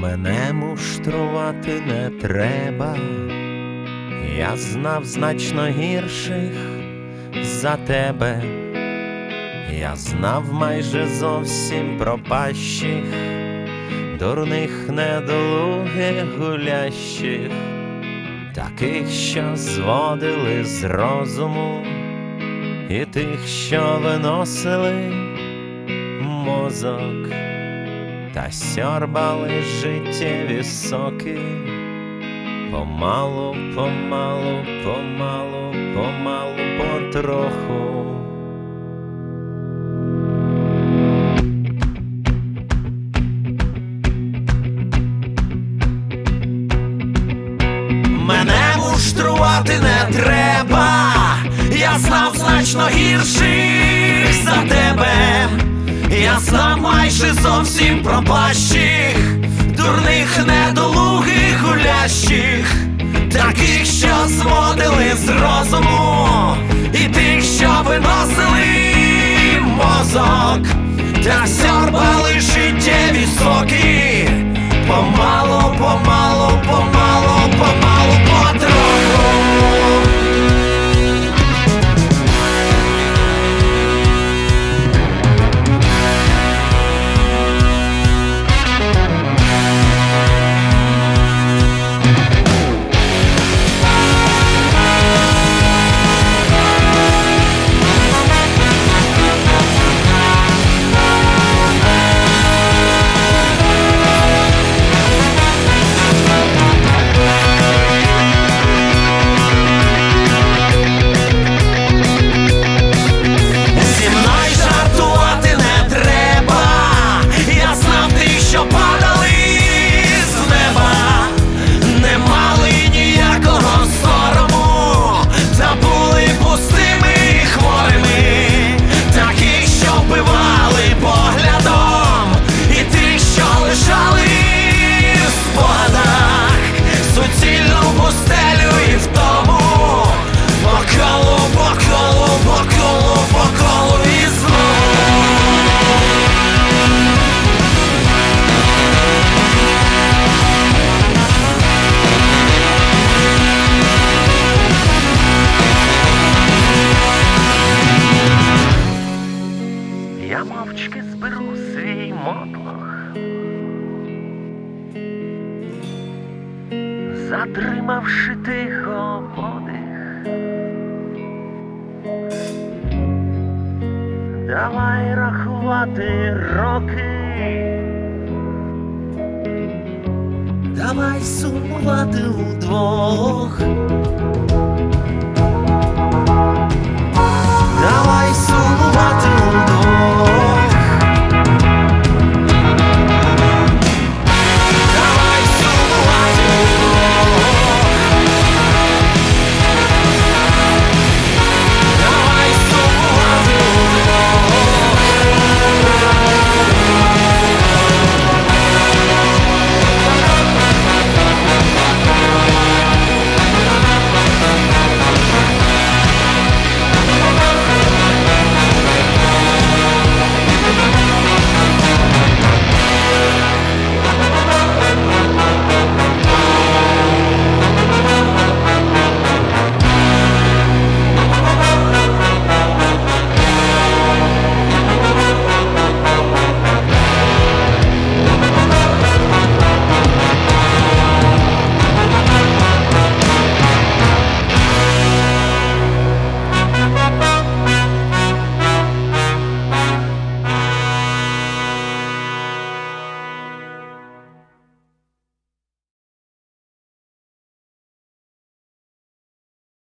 Мене муштрувати не треба, я знав значно гірших за тебе, я знав майже зовсім пропащих, дурних недолугих гулящих, таких, що зводили з розуму, і тих, що виносили мозок та сьорбали життєві соки. Помалу, помалу, помалу, помалу, потроху. Мене муштрувати не треба, я знав значно гірших за тебе. Я знав майже зовсім пропащих, дурних недолугих гулящих, таких, що зводили з розуму, і тих, що виносили мозок, та сьорбали життєві соки. Мовчки зберу свій мотлох, затримавши тихо подих. Давай рахувати роки. Давай сумувати удвох.